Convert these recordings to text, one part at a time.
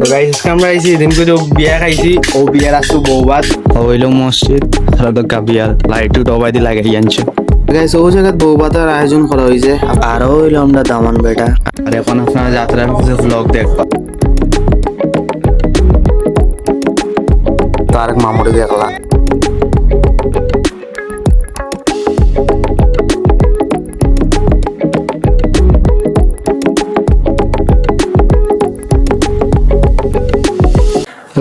তো গাইস আমরা আইছি এদিনকে যে বিয়া খাইছি। ও বিয়ার আসু বৌবাত হইল মসজিদ আর তো কাবিয়াল লাইট ডবাই দি লাগাই আনছে গাইস ও জায়গায় বৌবাতার আয়োজন করা হয়েছে আরও হইল আমরা দামান বেটা। আর এখন আপনারা যাত্রার কিছু ব্লগ দেখবা। তারক মামুরি দেখলা।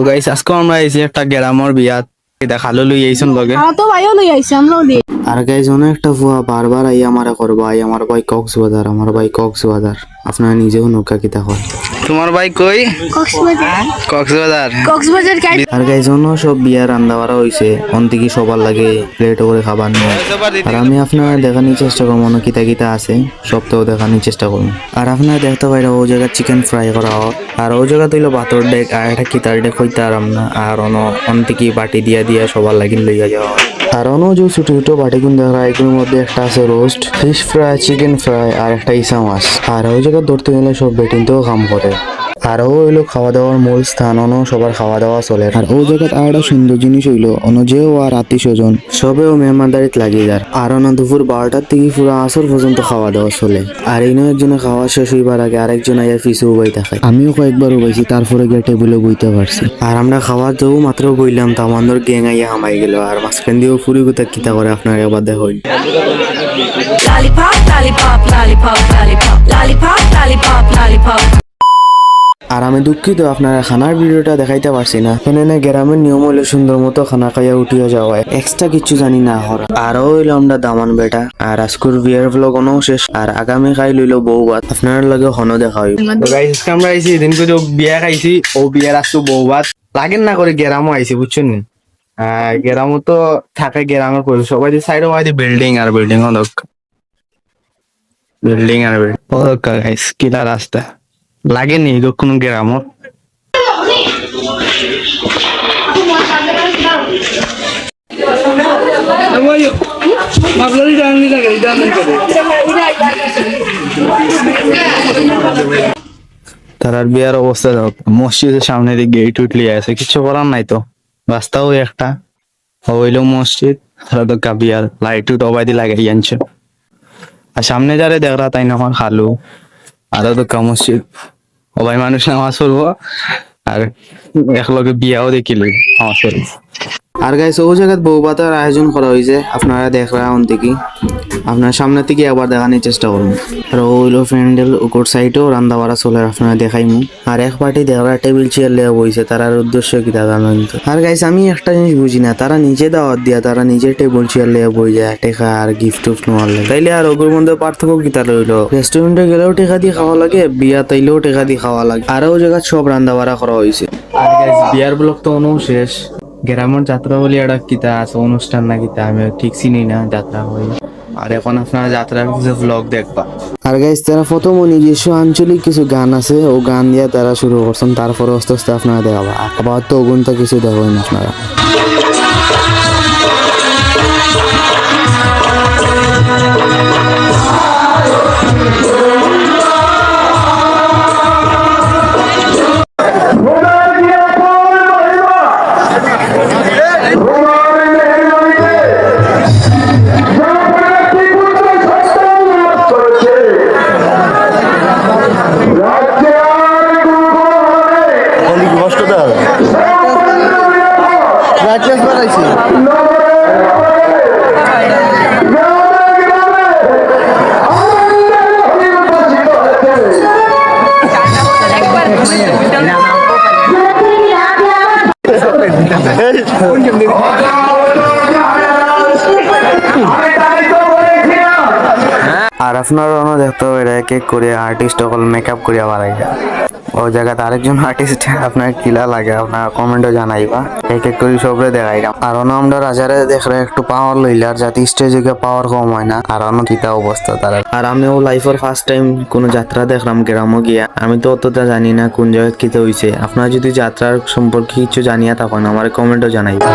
গাইস আজকে আমরা আইছি একটা গ্রামের বিয়াত দেখাল লই আইছন লগে। আমার তো ভাইও লই আইছে আমরাও দিই আর গাইজ অনেকটা ফুয়া বারবার আই আমার করবা আই আমার ভাই কক্সবাজার আমার ভাই কক্সবাজার। আপনারা নিজেও নৌকা কিতা হয় তোমার ভাই কই? কক্সবাজার। কক্সবাজার। কক্সবাজার আর গাইজ অন্য সব বিয়ার রান্না বাড়া হয়েছে অন্তিকি সবার লাগে প্লেট করে খাবার নিয়ে। আর আমি আপনারা দেখানোর চেষ্টা করব অন্য কিতা কিতা আছে সব তো দেখানোর চেষ্টা করব। আর আপনারা দেখতে পাইরা ও জায়গা চিকেন ফ্রাই করা হয়। আর ও জায়গা তৈল পাথর ডেক আর একটা কিতার ডেক হইতে আরাম না। আর অন্য অন্তিকি বাটি দিয়া দিয়া সবার লাগিন লইয়া যাওয়া হয়। আর অন যে ছোট ছোট বাটি গুন দেখা যায় এগুলোর মধ্যে একটা আছে roast fish fry chicken fry আর একটা ইসা মাছ। আর ওই জায়গা ধরতে গেলে সব বেটিনতেও কাম করে। আর ও হইল খাওয়া দাওয়ার মূল স্থান অন সবার খাওয়া দাওয়া চলে। আর ও জায়গাত আর একটা সুন্দর জিনিস হইল অন যেও আর আত্মীয় স্বজন সবেও মেহমানদারিত লাগিয়ে যার। আর অন দুপুর বারোটার থেকে পুরো আসর পর্যন্ত খাওয়া দাওয়া চলে। আর এই একজনে খাওয়া শেষ হইবার আগে আরেকজন আইয়া ফিসে উবাই থাকে আমিও কয়েকবার উবাইছি তারপরে গিয়ে টেবিলে বইতে পারছি। আর আমরা খাওয়া যাও মাত্র বইলাম তা আমাদের গ্যাং আইয়া হামাই গেল। আর মাঝখান দিয়েও ফুরি গুতা কিতা করে আপনার একবার দেখা Lollipop, lollipop, lollipop, lollipop, lollipop, lollipop, lollipop. আর আমি দুঃখিত আপনারা খানার ভিডিওটা দেখাইতে পারছি না। এখানে গ্রামের নিয়ম হইলে সুন্দর মতো খানা খাইয়া উঠিয়া যাওয়া। এক্সট্রা কিছু জানি না হর। আরও হইল আমরা দামান বেটা। আর আজকুর বিয়ের ভ্লগ অনও শেষ। আর আগামী খাই লইলো বউ ভাত আপনার লগে হন দেখা হইব। আমরা আইছি এদিনকে যে বিয়া খাইছি। ও বিয়ার আসতো বউ ভাত লাগেন না করে গ্রামও আইছি বুঝছেন নি? গ্রামও তো থাকে গ্রামের পরিবেশ সবাই সাইডে ওয়াই বিল্ডিং আর বিল্ডিং অনেক বিল্ডিং আর বিল্ডিং গাইস কিলা রাস্তা। লাগেনি কোনো গ্রামত তার বিয়ার অবস্থা মসজিদের সামনে দিকে গেট উঠলি আছে কিছু করার নাই তো, রাস্তাও একটা। হইল মসজিদ, তারা তো কাবিয়ার লাইট উঠ অবাই দি লাগাই আনছে। আর সামনে যারে দেখরা তাই না খালু, আরও তো কা মসজিদ। সবাই মানুষ নামাজ পড়ব আর একলগে বিয়াও দেখিলি নামাজ পড়ব। আর গাইস ও জায়গায় বউ আয়োজন করা হয়েছে আপনারা দেখরা অন থেকে আপনার সামনে থেকে একবার দেখানোর চেষ্টা করুন আর ও হইল ফ্রেন্ডের উপর সাইডেও রান্না বাড়া চলে, আপনারা দেখাইমু। আর এক পার্টি দেখরা টেবিল চেয়ার লেয়া বইছে, তারার উদ্দেশ্য কি কিন্তু। আর গাইস আমি একটা জিনিস বুঝি না, তারা নিজে দাওয়াত দিয়া তারা নিজে টেবিল চেয়ার লেয়া বই যায়, টেকা আর গিফট টুফট নেওয়ার লাগে। তাইলে আর ওগুর মধ্যে পার্থক্য কি তার হইল? রেস্টুরেন্টে গেলেও টেকা দিয়ে খাওয়া লাগে, বিয়া তাইলেও টেকা দিয়ে খাওয়া লাগে। আর ও জায়গা সব রান্না বাড়া করা হয়েছে আর গাইস বিয়ার ব্লক তো অনু শেষ। গ্রামের যাত্রা বলি একটা কিতা আছে, অনুষ্ঠান না কিতা আমি ঠিক চিনি না যাত্রা হই আর এখন আপনারা যাত্রার কিছু ব্লগ দেখবা। আর গাইস তারা প্রথম নিজস্ব আঞ্চলিক কিছু গান আছে, ও গান দিয়ে তারা শুরু করছেন, তারপরে আস্তে আস্তে আপনারা দেখাবা। আবার তো ওগুনটা কিছু দেখবেন আপনারা। আর আপনারা অন্য দেখতে হবে এক এক করে আর্টিস্ট সকল মেকআপ করিয়া বাড়াই ওই জায়গাতে আরেকজন আর্টিস্ট আপনার কিলা লাগে? আপনার কমেন্টও জানাইবা। এক এক করে সবরে দেখাইলাম আর অন্য আমরা রাজারে দেখলে একটু পাওয়ার লইলে, আর যাতে স্টেজে গিয়ে পাওয়ার কম হয় না। আর অন্য কিতা অবস্থা তারা? আর আমিও লাইফের ফার্স্ট টাইম কোনো যাত্রা দেখলাম, গ্রামও গিয়া। আমি তো অতটা জানি না কোন জায়গায় কিতে হইছে। আপনারা যদি যাত্রার সম্পর্কে কিছু জানিয়া থাকেন, আমার কমেন্টও জানাইবা।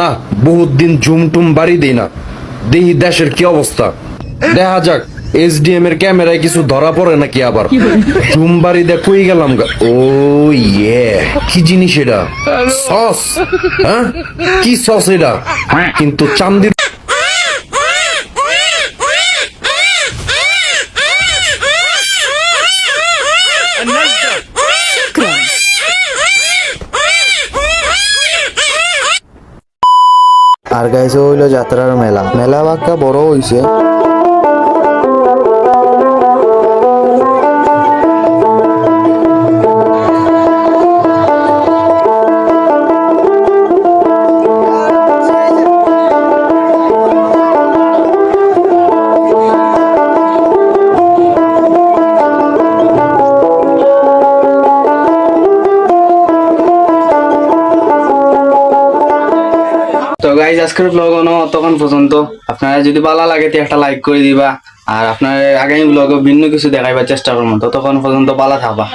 না বহুত দিন ঝুম টুম বাড়ি দেই না। দেহি দেশের কি অবস্থা। দেখা যাক এসডিএম এর ক্যামেরায় কিছু ধরা পড়ে নাকি আবার। ঝুম বাড়ি দে কই গেলাম গা? ও ইয়ে কি জিনিস এটা? সস হ্যাঁ? কি সস এটা? কিন্তু চান্দির আর গাইছে হইল যাত্রার মেলা। মেলা বাক্কা বড় হইছে। আজকের ব্লগ তখন পর্যন্ত। আপনারা যদি ভালো লাগে তো একটা লাইক করে দিবা। আর আপনার আগামী ব্লগে ভিন্ন কিছু দেখাইবার চেষ্টা করব। ততক্ষণ পর্যন্ত ভালো থাকবা।